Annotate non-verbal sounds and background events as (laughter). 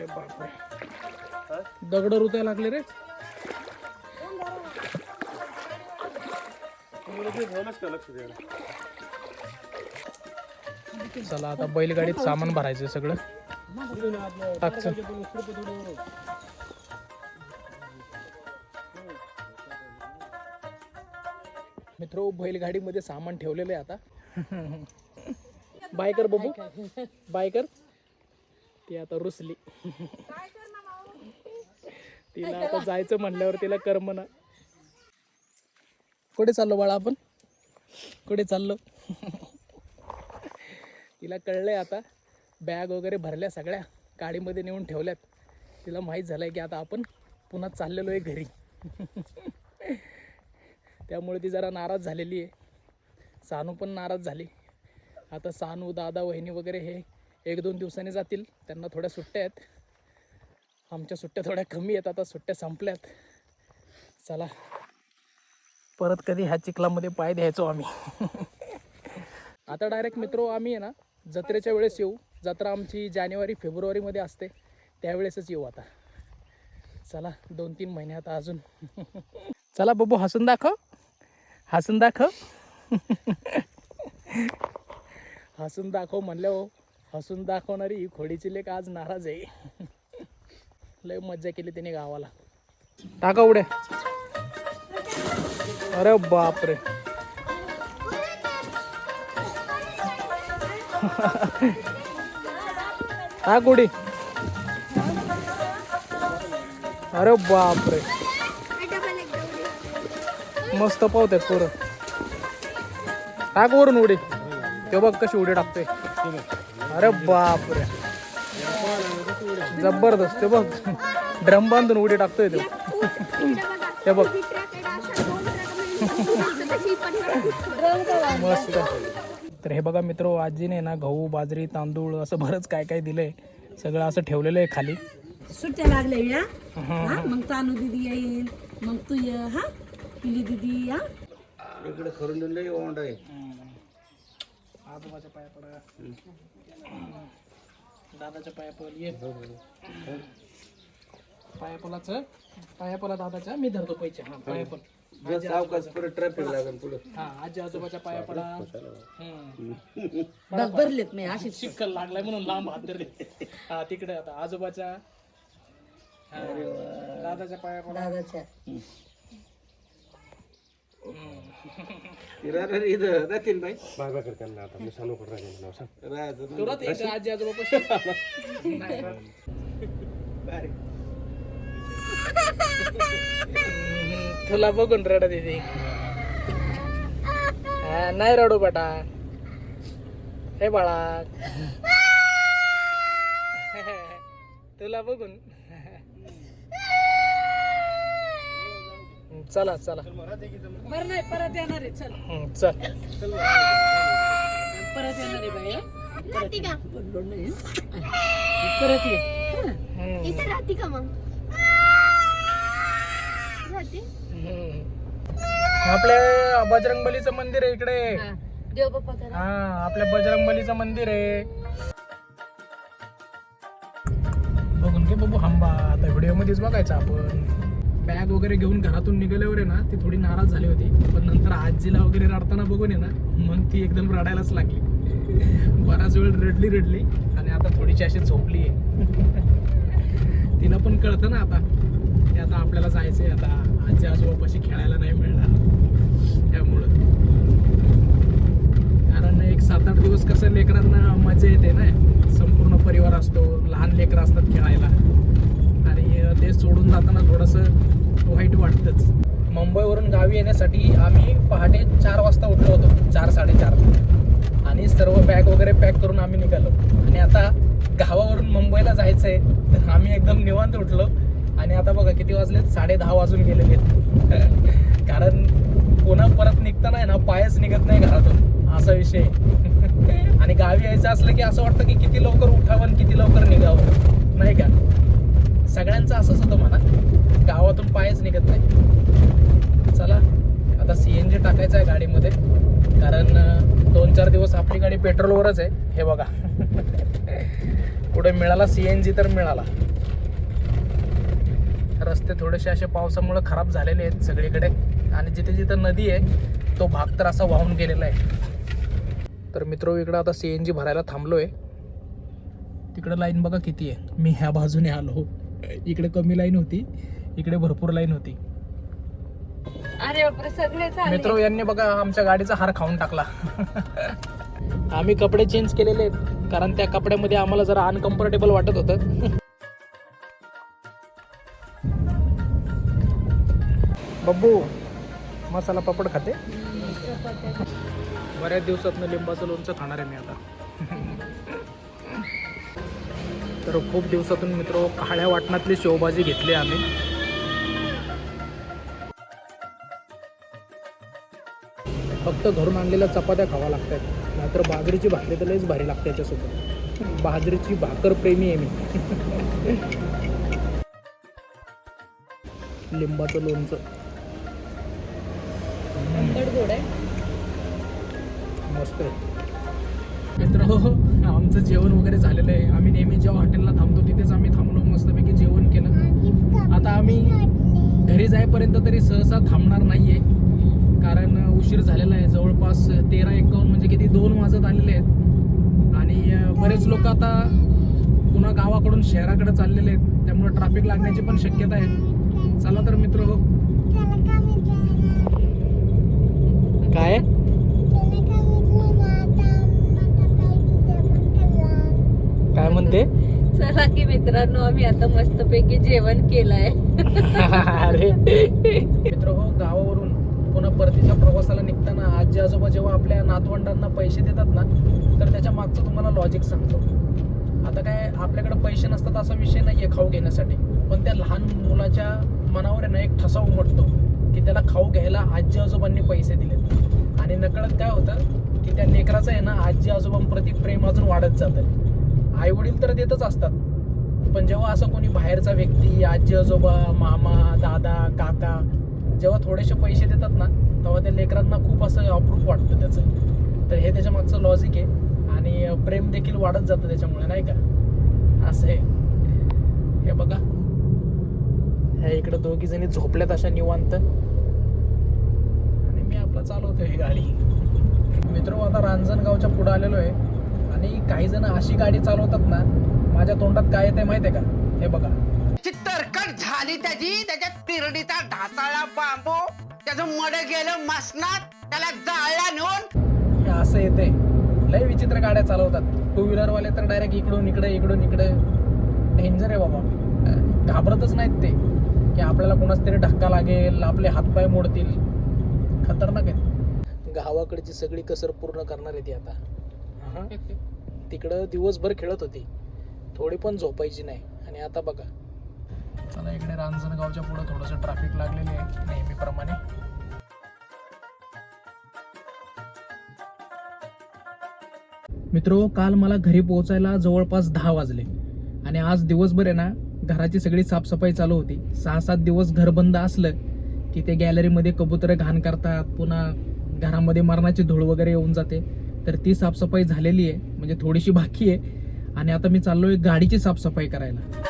अरे बापरे. दगड रुताय लागले रे. चला आता बैलगाडीत सामान भरायचं सगळं. टाक मित्र बैलगाडीमध्ये सामान ठेवलेलं आहे आता. बायकर बघू बायकर. ती आता रुसली. तिला आता जायचं म्हणल्यावर तिला करम ना. कुठे चाललो बाळा आपण? कुठे चाललो? तिला कळलंय आता बॅग वगैरे भरल्या सगळ्या गाडीमध्ये नेऊन ठेवल्यात. तिला माहीत झालंय की आता आपण पुन्हा चाललेलो आहे घरी. त्यामुळे ती जरा नाराज झालेली आहे. सानू पण नाराज झाली. आता सानू दादा वहिनी वगैरे हे एक दोन दिवसांनी जातील. त्यांना थोड्या सुट्ट्या आहेत. आमच्या सुट्ट्या थोड्या कमी आहेत. आता सुट्ट्या संपल्यात. चला. परत कधी ह्या चिखलामध्ये पाय द्यायचो आम्ही. (laughs) आता डायरेक्ट मित्रो आम्ही आहे ना जत्रेच्या वेळेस येऊ. जत्रा आमची जानेवारी फेब्रुवारीमध्ये असते. त्यावेळेसच येऊ आता. चला दोन तीन महिने आता अजून. (laughs) चला बबू हसून दाखव. हसून दाखव. (laughs) हसून दाखव म्हणल्या हो हसून दाखवणारी ही खोडीची लेख आज नाराज आहे. लय मज्जा केली त्याने गावाला. टाका उड्या अरे बापरे. टाक उडी. अरे बापरे. मस्त पावतात पोरं. टाक वरून उडी. ते बघ कशी उडी टाकते अरे बापरे. जबरदस्त. ते बघ ड्रम बांधून उडी टाकतोय ते. ते बघ. मस्त. तर हे बघा मित्र आजीने ना गहू बाजरी तांदूळ असं बरंच काय काय दिलंय. सगळं असं ठेवलेलं आहे खाली. सुट्ट्या लागल्या या. हा. मग तानू दिदी येईल. मग तू ये हा? पिली दिदी या इकडे खरून लई ओंड आहे. आजोबाच्या पाया पडा. दादाच्या पाया पड ये. पाया पलाच पाया पला दादाच्या मी धरतो पैसे. हा पाया पल जर सावकाश परत ट्रॅफिक लागेल पुढे. हा आजी आजोबाच्या पाया पडा. बघ भरलेत मी अशीच. चिक्कल लागलाय म्हणून लांब हात धरले. हा तिकडे आता आजोबाच्या दादाच्या पाया पडा. दादाच्या. इथं जातील बाई. आता मी सांगू कुठं राहिलो नाव सांग. तू राहायचं ना. राहत इकडे आजी आजोबा तुला बघून रडत येते हा, नाही रडू बेटा. हे बाळा. तुला बघून चला चला. बरं नाही परत येणार आहे चल. चल. परत येणार आहे बाई हं? पडलो नाही हं? परत ये. हं? हम्म, इथे राहते का मग. आपल्या बजरंगबलीचं मंदिर आहे इकडे. हा. देव बाप्पा करा हा आपल्या बजरंगबलीचं मंदिर आहे. बघून घे बाबू हंबा. आता व्हिडिओ मध्येच बघायचं आपण. बॅग वगैरे घेऊन घरातून निघाल्यावर आहे ना ती थोडी नाराज झाली होती. पण नंतर आजीला वगैरे रडताना बघून आहे ना मग ती एकदम रडायलाच लागली. बराच वेळ रडली रडली आणि आता थोडीशी अशी झोपली आहे. तिला पण कळतं ना आता की आता आपल्याला जायचं आहे आता आजी आजोबापाशी खेळायला नाही मिळणार. त्यामुळं. कारण एक सात आठ दिवस कसं लेकरांना मजा येते ना संपूर्ण परिवार असतो लहान लेकरं असतात खेळायला. आणि ते सोडून जाताना थोडंसं वाईट वाटतंच. मुंबईवरून गावी येण्यासाठी आम्ही पहाटे चार वाजता उठलो होतो. चार साडेचार. आणि सर्व बॅग वगैरे पॅक करून आम्ही निघालो. आणि आता गावावरून मुंबईला जायचं आहे तर आम्ही एकदम निवांत उठलो. आणि आता बघा किती वाजलेत? साडे दहा वाजून गेलेले आहेत. (laughs) कारण पुन्हा परत निघताना आहे ना पायच निघत नाही घरातून. असा विषय (laughs) आणि गावी यायचं असलं की असं वाटतं की किती लवकर उठावं आणि किती लवकर निघावं नाही का सगळ्यांचं असंच होतं म्हणा गावातून पायच निघत नाही चला आता सी एन जी टाकायचं आहे गाडीमध्ये कारण अं, दोन चार दिवस आपली गाडी पेट्रोलवरच आहे. हे बघा. पुढे मिळाला सी एन जी तर मिळाला. रस्ते थोडेसे असे पावसामुळे खराब झालेले आहेत सगळीकडे. आणि जिथे जिथं नदी आहे तो भाग तर असा वाहून गेलेला आहे. तर मित्र इकडं आता सी एन जी भरायला थांबलो आहे तिकडं लाईन बघा किती आहे. मी ह्या बाजूने आलो. इकडे कमी लाईन होती. इकडे भरपूर लाईन होती. अरे मित्र यांनी बघा आमच्या गाडीचा हार खाऊन टाकला. (laughs) आम्ही कपडे चेंज केलेले आहेत कारण त्या कपड्यामध्ये आम्हाला जरा अनकम्फर्टेबल वाटत होतं. बब्बू मसाला पापड खाते? बऱ्याच दिवसातनं लिंबाचं लोणचं खाणार आहे मी आता. तर खूप दिवसातून मित्र काळ्या वाटणातली शेवभाजी घेतली आम्ही. फक्त घरून आणलेल्या चपात्या खावा लागतात नाहीतर बाजरीची भाकरी तर लईच भारी लागते याच्यासोबत. बाजरीची भाकर प्रेमी आहे मी. लिंबाचं लोणचं. मस्त आहे. मित्र हो. आमचं जेवण वगैरे झालेलं आहे. आम्ही नेहमी जेव्हा हॉटेलला थांबतो तिथेच आम्ही थांबलो मस्तपैकी जेवण केलं. आता आम्ही घरी जाईपर्यंत तरी सहसा थांबणार नाहीये. कारण उशीर झालेला आहे. जवळपास तेरा एकावन्न म्हणजे किती दोन वाजत आलेले आहेत. आणि बरेच लोक आता पुन्हा गावाकडून शहराकडे चाललेले आहेत. त्यामुळे ट्रॅफिक लागण्याची पण शक्यता आहे. चला तर मित्र हो काय? काय म्हणते? चला की मित्रांनो आम्ही आता मस्तपैकी जेवण केलंय. (laughs) अरे. मित्र हो पुन्हा परतीच्या प्रवासाला निघताना आजी आजोबा जेव्हा आपल्या नातवंडांना पैसे देतात ना तर त्याच्या मागचं तुम्हाला लॉजिक सांगतो. आता काय आपल्याकडे पैसे नसतात असा विषय नाही आहे खाऊ घेण्यासाठी. पण त्या लहान मुलाच्या मनावर आहे ना एक ठसा उमटतो की त्याला खाऊ घ्यायला आजी आजोबांनी पैसे दिलेत. आणि नकळत काय होतं की त्या लेकराचं आहे ना आजी आजोबांप्रती प्रेम अजून वाढत जातं. आई वडील तर देतच असतात. पण जेव्हा असं कोणी बाहेरचा व्यक्ती आजी आजोबा मामा दादा काका जेव्हा थोडेसे पैसे देतात ना तेव्हा त्या लेकरांना खूप असं अप्रूप वाटतं त्याचं. तर हे त्याच्या मागचं लॉजिक आहे. आणि प्रेम देखील वाढत जातं त्याच्यामुळे नाही का? असं आहे. हे बघा. ह्या इकडे दोघी जणी झोपल्यात अशा निवांत. आणि मी आपला चालवतो ही गाडी. मित्र आता रांजणगावच्या पुढे आलेलो आहे. आणि काही जण अशी गाडी चालवतात ना माझ्या तोंडात काय येते माहिती आहे का? हे बघा. ची तरकट झाली त्याची. त्याच्या तिरडीचा ढासाळा बांबू त्याचं मड गेलं मसनात त्याला जाळला नेऊन. हे असं येते लय विचित्र गाड्या चालवतात. टू व्हीलरवाले तर डायरेक्ट इकडून इकडे इकडून इकडे. डेंजर आहे बाबा. अं, घाबरतच नाहीत ते. की आपल्याला कोणाच तरी धक्का लागेल आपले हातपाय मोडतील. खतरनाक आहेत. गावाकडची सगळी कसर पूर्ण करणार आहे ती आता. (laughs) तिकडं दिवसभर खेळत होती. थोडी पण झोपायची नाही. आणि आता बघा. चला इकडे रांजणगावच्या पुढे थोडंसं ट्रॅफिक लागलेले आहे नेहमीप्रमाणे. मित्रो काल मला घरी पोहोचायला जवळपास दहा वाजले. आणि आज दिवसभर आहे ना घराची सगळी साफसफाई चालू होती. सहा सात दिवस घर बंद असलं की ते गॅलरीमध्ये कबुतरं घाण करतात पुन्हा घरामध्ये मरणाची धूळ वगैरे येऊन जाते. तर ती साफसफाई झालेली आहे म्हणजे थोडीशी बाकी आहे. आणि आता मी चाललोय गाडीची साफसफाई करायला.